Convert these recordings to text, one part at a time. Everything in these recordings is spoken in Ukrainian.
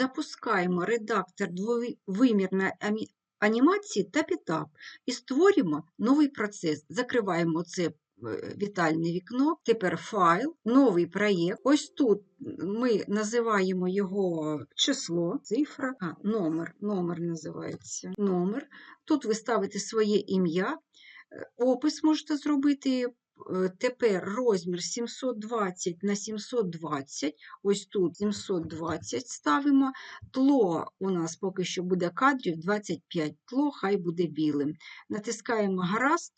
Запускаємо редактор двовимірної анімації та підтап і створюємо новий процес. Закриваємо це е, вітальне вікно, тепер файл, новий проєкт. Ось тут ми називаємо його число, цифра, а, номер, номер називається. Номер. Тут ви ставите своє ім'я, е, опис можете зробити. Е, Тепер розмір 720 на 720, ось тут 720 ставимо. Тло у нас поки що буде кадрів 25, тло хай буде білим. Натискаємо гаразд,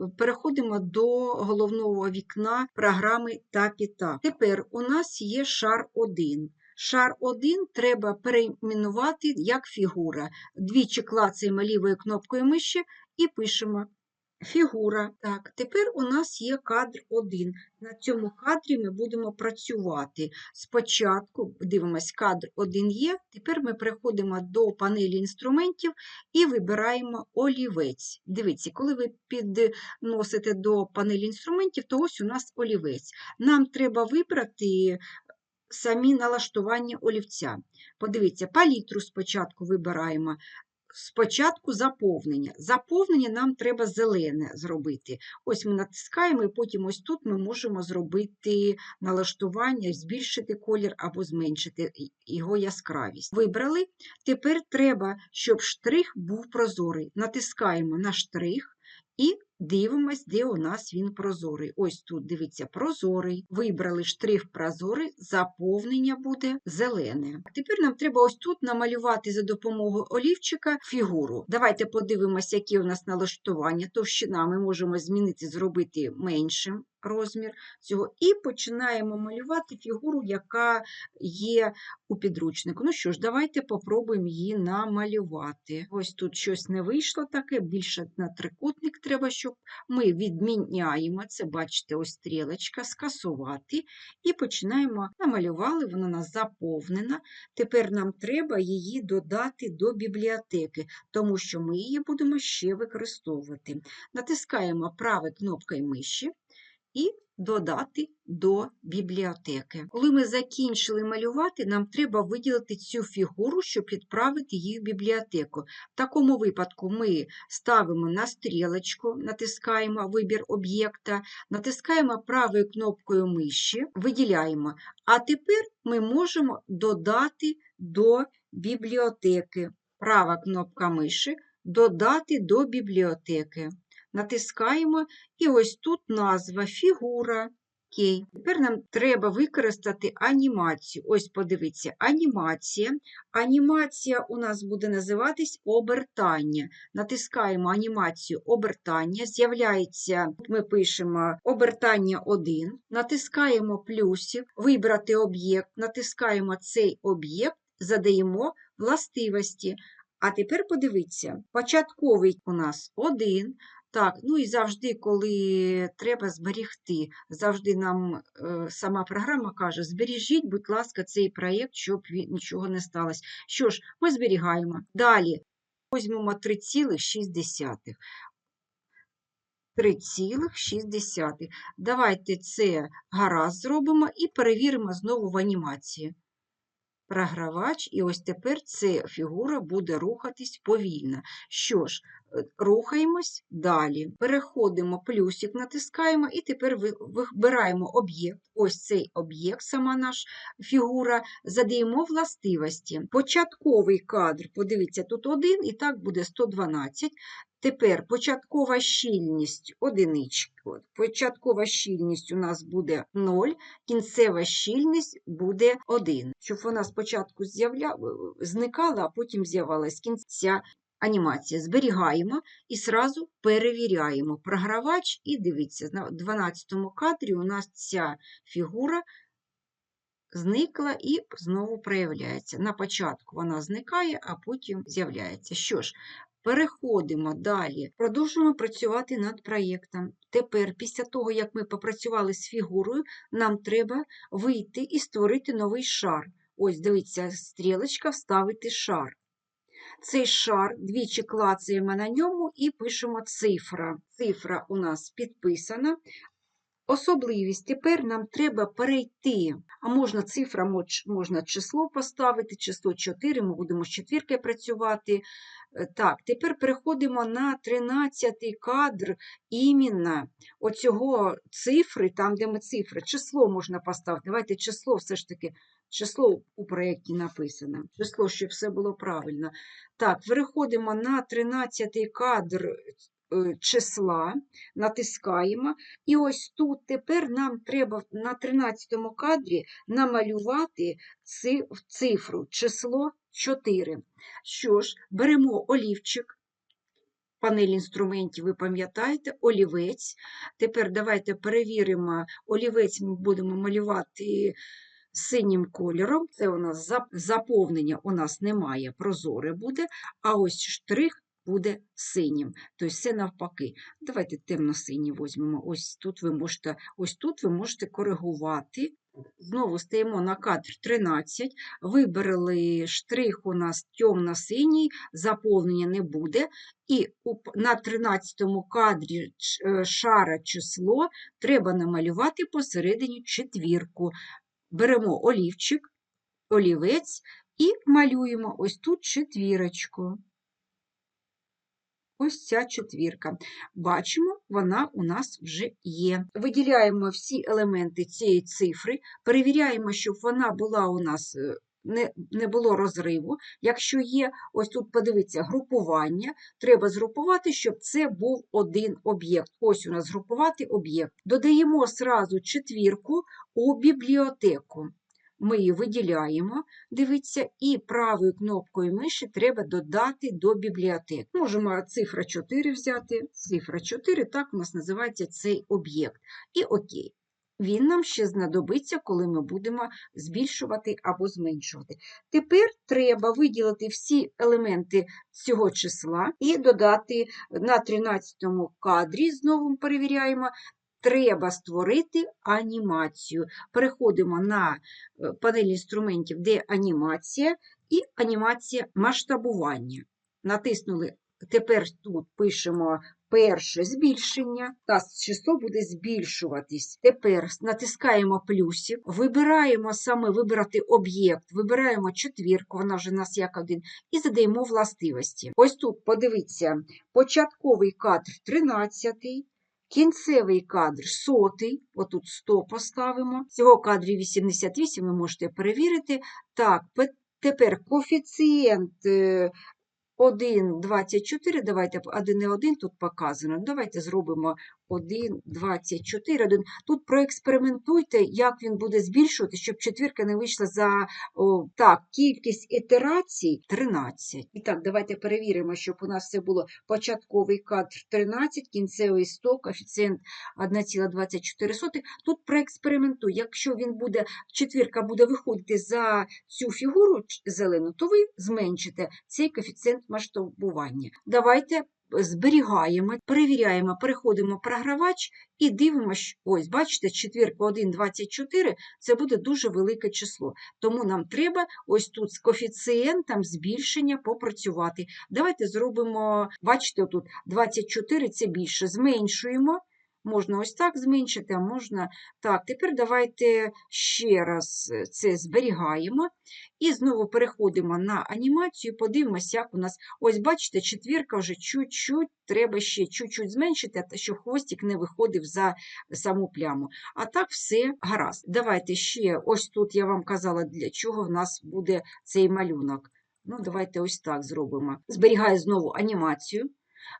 е, переходимо до головного вікна програми Тапіта. Тепер у нас є шар 1. Шар 1 треба перейменувати як фігура. Двічі клацаємо лівою кнопкою миші і пишемо Фігура. Так, тепер у нас є кадр 1. На цьому кадрі ми будемо працювати. Спочатку дивимось, кадр 1 є. Тепер ми переходимо до панелі інструментів і вибираємо олівець. Дивіться, коли ви підносите до панелі інструментів, то ось у нас олівець. Нам треба вибрати самі налаштування олівця. Подивіться, палітру спочатку вибираємо. Спочатку заповнення. Заповнення нам треба зелене зробити. Ось ми натискаємо, і потім ось тут ми можемо зробити налаштування, збільшити колір або зменшити його яскравість. Вибрали. Тепер треба, щоб штрих був прозорий. Натискаємо на штрих і дивимось, де у нас він прозорий. Ось тут, дивіться, прозорий. Вибрали штрих прозорий, заповнення буде зелене. Тепер нам треба ось тут намалювати за допомогою олівчика фігуру. Давайте подивимося, які у нас налаштування. Товщина ми можемо змінити, зробити меншим розмір цього. І починаємо малювати фігуру, яка є у підручнику. Ну що ж, давайте попробуємо її намалювати. Ось тут щось не вийшло таке, більше на трикутник треба, щоб ми відміняємо це, бачите, ось стрілочка, скасувати. І починаємо намалювали, вона у нас заповнена. Тепер нам треба її додати до бібліотеки, тому що ми її будемо ще використовувати. Натискаємо правою кнопкою миші і додати до бібліотеки. Коли ми закінчили малювати, нам треба виділити цю фігуру, щоб відправити її в бібліотеку. В такому випадку ми ставимо на стрілочку, натискаємо вибір об'єкта, натискаємо правою кнопкою миші, виділяємо. А тепер ми можемо додати до бібліотеки. Права кнопка миші додати до бібліотеки. Натискаємо, і ось тут назва фігура. Окей. Тепер нам треба використати анімацію. Ось подивіться, анімація. Анімація у нас буде називатись обертання. Натискаємо анімацію обертання, з'являється, ми пишемо обертання 1, натискаємо плюсик, вибрати об'єкт, натискаємо цей об'єкт, задаємо властивості. А тепер подивіться, початковий у нас 1. Так, ну і завжди, коли треба зберігти, завжди нам е, сама програма каже: збережіть, будь ласка, цей проєкт, щоб нічого не сталося. Що ж, ми зберігаємо. Далі візьмемо 3,6. 3,6. Давайте це гаразд зробимо і перевіримо знову в анімації. Програвач, і ось тепер ця фігура буде рухатись повільно. Що ж, рухаємось далі. Переходимо, плюсик натискаємо, і тепер вибираємо об'єкт. Ось цей об'єкт, сама наша фігура, задаємо властивості. Початковий кадр, подивіться, тут один, і так буде 112. Тепер початкова щільність одиничка. Початкова щільність у нас буде 0, кінцева щільність буде 1. Щоб вона спочатку зникала, а потім з'явилась кінця анімація. Зберігаємо і сразу перевіряємо програвач, і дивіться, на 12 кадрі у нас ця фігура зникла і знову проявляється. На початку вона зникає, а потім з'являється. Що ж, переходимо далі, продовжуємо працювати над проєктом. Тепер, після того, як ми попрацювали з фігурою, нам треба вийти і створити новий шар. Ось, дивіться, стрілочка вставити шар. Цей шар двічі клацаємо на ньому і пишемо цифра. Цифра у нас підписана. Особливість. Тепер нам треба перейти. А можна цифра, можна число поставити, число 4, ми будемо з четвірки працювати. Е, Так, тепер переходимо на 13 кадр іменно оцього цифри, там, де ми цифри, число можна поставити. Давайте число все ж таки, число у проєкті написано. Число, щоб все було правильно. Так, переходимо на 13 кадр е, числа, натискаємо. І ось тут тепер нам треба на 13 кадрі намалювати цифру, число 4. Що ж, беремо олівчик, панель інструментів, ви пам'ятаєте, олівець. Тепер давайте перевіримо, олівець ми будемо малювати синім кольором. Це у нас заповнення у нас немає, прозоре буде, а ось штрих буде синім. Тобто все навпаки. Давайте темно-синій візьмемо. Ось тут ви можете, ось тут ви можете коригувати. Знову стаємо на кадр 13, вибрали штрих у нас темно-синій, заповнення не буде. І на 13 кадрі е, шара число треба намалювати посередині четвірку. Беремо олівчик, олівець і малюємо ось тут четвірочку. Ось ця четвірка. Бачимо, вона у нас вже є. Виділяємо всі елементи цієї цифри, перевіряємо, щоб вона була у нас. Не, не було розриву. Якщо є, ось тут подивіться, групування, треба згрупувати, щоб це був один об'єкт. Ось у нас згрупувати об'єкт. Додаємо сразу четвірку у бібліотеку. Ми її виділяємо, дивіться, і правою кнопкою миші треба додати до бібліотек. Можемо цифра 4 взяти. Цифра 4, так у нас називається цей об'єкт. І окей. Він нам ще знадобиться, коли ми будемо збільшувати або зменшувати. Тепер треба виділити всі елементи цього числа і додати на 13 кадрі, знову перевіряємо, треба створити анімацію. Переходимо на е, панель інструментів, де анімація і анімація масштабування. Натиснули, тепер тут пишемо перше збільшення, та число буде збільшуватись. Тепер натискаємо плюсик, вибираємо саме вибрати об'єкт, вибираємо четвірку, вона вже у нас як один, і задаємо властивості. Ось тут, подивіться, початковий кадр 13. Кінцевий кадр сотий, отут 100 поставимо. Всього кадрів 88, ви можете перевірити. Так, тепер коефіцієнт е, 1,24, давайте 1,1 тут показано. Давайте зробимо 1,24. 1. Тут проекспериментуйте, як він буде збільшувати, щоб четвірка не вийшла за о, так, кількість ітерацій 13. І так, давайте перевіримо, щоб у нас все було початковий кадр 13, кінцевий 100, коефіцієнт 1,24. Тут проекспериментуй. Якщо він буде, четвірка буде виходити за цю фігуру зелену, то ви зменшите цей коефіцієнт масштабування. Давайте зберігаємо, перевіряємо, переходимо програвач і дивимося, ось, бачите, четвірка 1,24 це буде дуже велике число. Тому нам треба ось тут з коефіцієнтом збільшення попрацювати. Давайте зробимо, бачите, тут 24 це більше, зменшуємо. Можна ось так зменшити, а можна так. Тепер давайте ще раз е, це зберігаємо і знову переходимо на анімацію, подивимося, як у нас. Ось, бачите, четвірка вже чуть-чуть, треба ще чуть-чуть зменшити, щоб хвостик не виходив за саму пляму. А так все гаразд. Давайте ще, ось тут я вам казала, для чого в нас буде цей малюнок. Ну, давайте ось так зробимо. Зберігаю знову анімацію.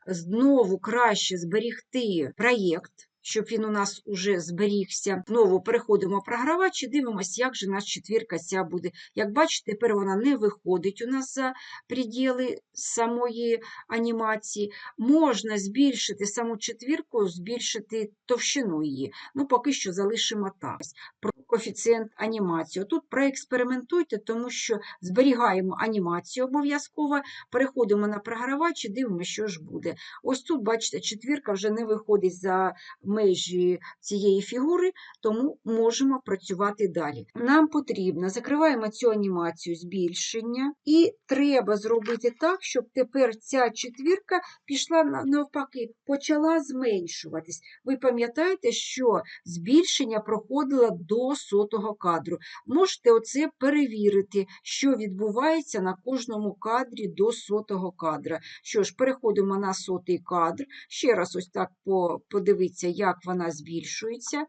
Знову краще зберігти проєкт, щоб він у нас уже зберігся. Знову переходимо програвач і дивимося, як же нас четвірка ця буде. Як бачите, тепер вона не виходить у нас за пределы самої анімації. Можна збільшити саму четвірку, збільшити товщину її. Ну, поки що залишимо так. Про коефіцієнт анімації. Тут проекспериментуйте, тому що зберігаємо анімацію обов'язково, переходимо на програвач і дивимося, що ж буде. Ось тут, бачите, четвірка вже не виходить за межі межі цієї фігури, тому можемо працювати далі. Нам потрібно, закриваємо цю анімацію збільшення, і треба зробити так, щоб тепер ця четвірка пішла навпаки, почала зменшуватись. Ви пам'ятаєте, що збільшення проходило до сотого кадру. Можете оце перевірити, що відбувається на кожному кадрі до сотого кадра. Що ж, переходимо на сотий кадр. Ще раз ось так по- подивіться, як вона збільшується.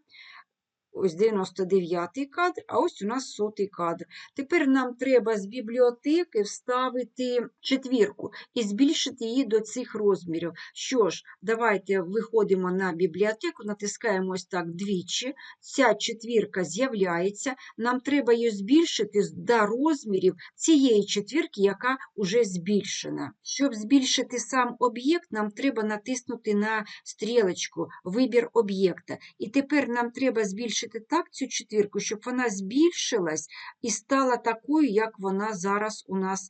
Ось 99-й кадр, а ось у нас сотий кадр. Тепер нам треба з бібліотеки вставити четвірку і збільшити її до цих розмірів. Що ж, давайте виходимо на бібліотеку, натискаємо ось так двічі. Ця четвірка з'являється. Нам треба її збільшити до розмірів цієї четвірки, яка вже збільшена. Щоб збільшити сам об'єкт, нам треба натиснути на стрілочку Вибір об'єкта. І тепер нам треба збільшити так цю четвірку, щоб вона збільшилась і стала такою, як вона зараз у нас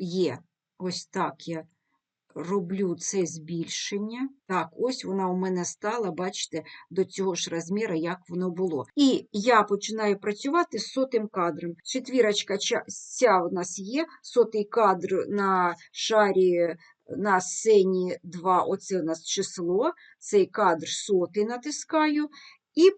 є. Ось так я роблю це збільшення. Так, ось вона у мене стала, бачите, до цього ж розміру, як воно було. І я починаю працювати з сотим кадром. Четвірочка ця у нас є, сотий кадр на шарі на сцені 2, оце у нас число, цей кадр сотий натискаю. І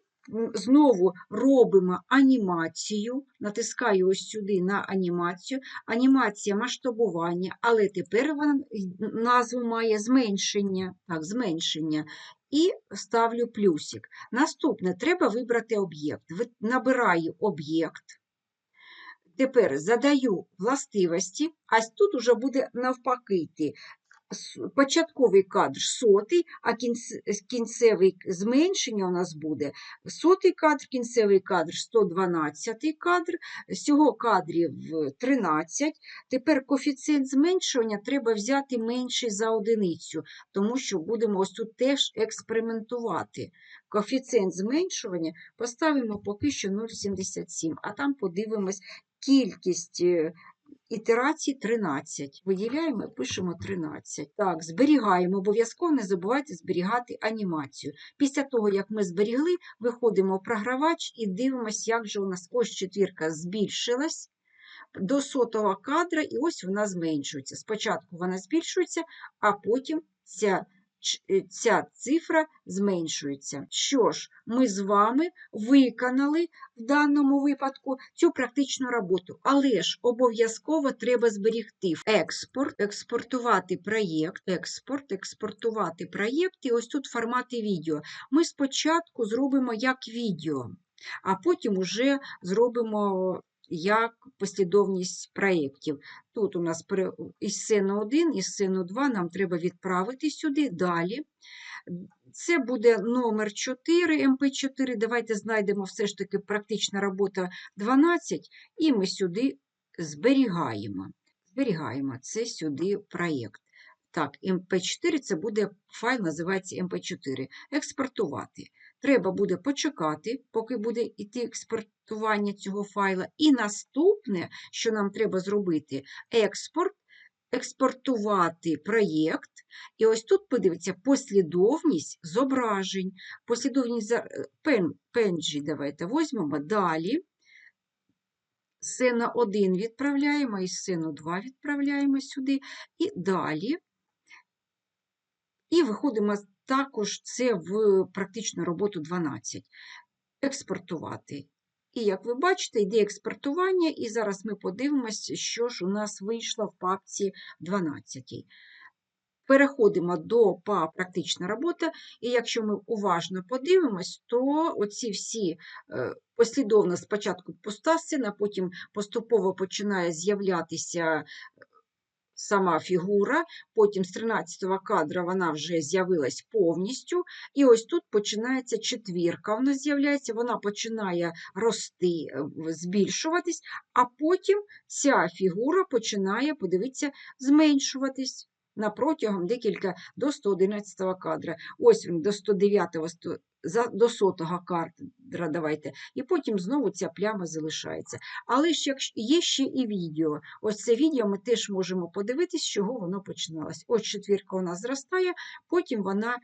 знову робимо анімацію, натискаю ось сюди на анімацію, анімація масштабування, але тепер вона назву має зменшення. Так, зменшення. І ставлю плюсик. Наступне треба вибрати об'єкт. Набираю об'єкт. Тепер задаю властивості, а тут уже буде навпаки. Початковий кадр сотий, а кінцевий зменшення у нас буде сотий кадр, кінцевий кадр 112 кадр, всього кадрів е, 13. Тепер коефіцієнт зменшування треба взяти менший за одиницю, тому що будемо ось тут теж експериментувати. Коефіцієнт зменшування поставимо поки що 0,77, а там подивимось кількість е, ітерацій 13. Виділяємо пишемо 13. Так, зберігаємо. Обов'язково не забувайте зберігати анімацію. Після того, як ми зберігли, виходимо в програвач і дивимося, як же у нас ось четвірка збільшилась до сотого кадра, і ось вона зменшується. Спочатку вона збільшується, а потім ця, ця цифра зменшується. Що ж, ми з вами виконали в даному випадку цю практичну роботу, але ж обов'язково треба зберігти експорт, експортувати проєкт, експорт, експортувати проєкт, і ось тут формати відео. Ми спочатку зробимо як відео, а потім уже зробимо як послідовність проєктів. Тут у нас із сцену 1, із сцену 2 нам треба відправити сюди далі. Це буде номер 4, МП4. Давайте знайдемо все ж таки практична робота 12, і ми сюди зберігаємо. Зберігаємо це сюди проєкт. Так, МП4 це буде файл, називається МП4. Експортувати. Треба буде почекати, поки буде йти експортування цього файла. І наступне, що нам треба зробити, експорт, експортувати проєкт. І ось тут подивіться послідовність зображень. Послідовність е, пен, пенджі давайте візьмемо далі. Сцена 1 відправляємо, і сцену 2 відправляємо сюди. І далі. І виходимо також це в практичну роботу 12. Експортувати. І як ви бачите, йде експортування, і зараз ми подивимося, що ж у нас вийшло в папці 12. Переходимо до ПА практична робота, і якщо ми уважно подивимось, то оці всі е, послідовно спочатку пуста сцена, потім поступово починає з'являтися сама фігура, потім з 13-го кадра вона вже з'явилась повністю, і ось тут починається четвірка, вона з'являється, вона починає рости, е, збільшуватись, а потім ця фігура починає, подивіться, зменшуватись на протягом декілька до 111 кадра. Ось він до 109 сто- за- до 100 кадра давайте. І потім знову ця пляма залишається. Але ж є ще і відео. Ось це відео ми теж можемо подивитись, з чого воно починалось. Ось четвірка у нас зростає, потім вона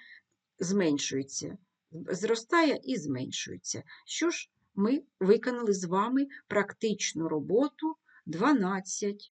зменшується. зростає і зменшується. Що ж, ми виконали з вами практичну роботу 12.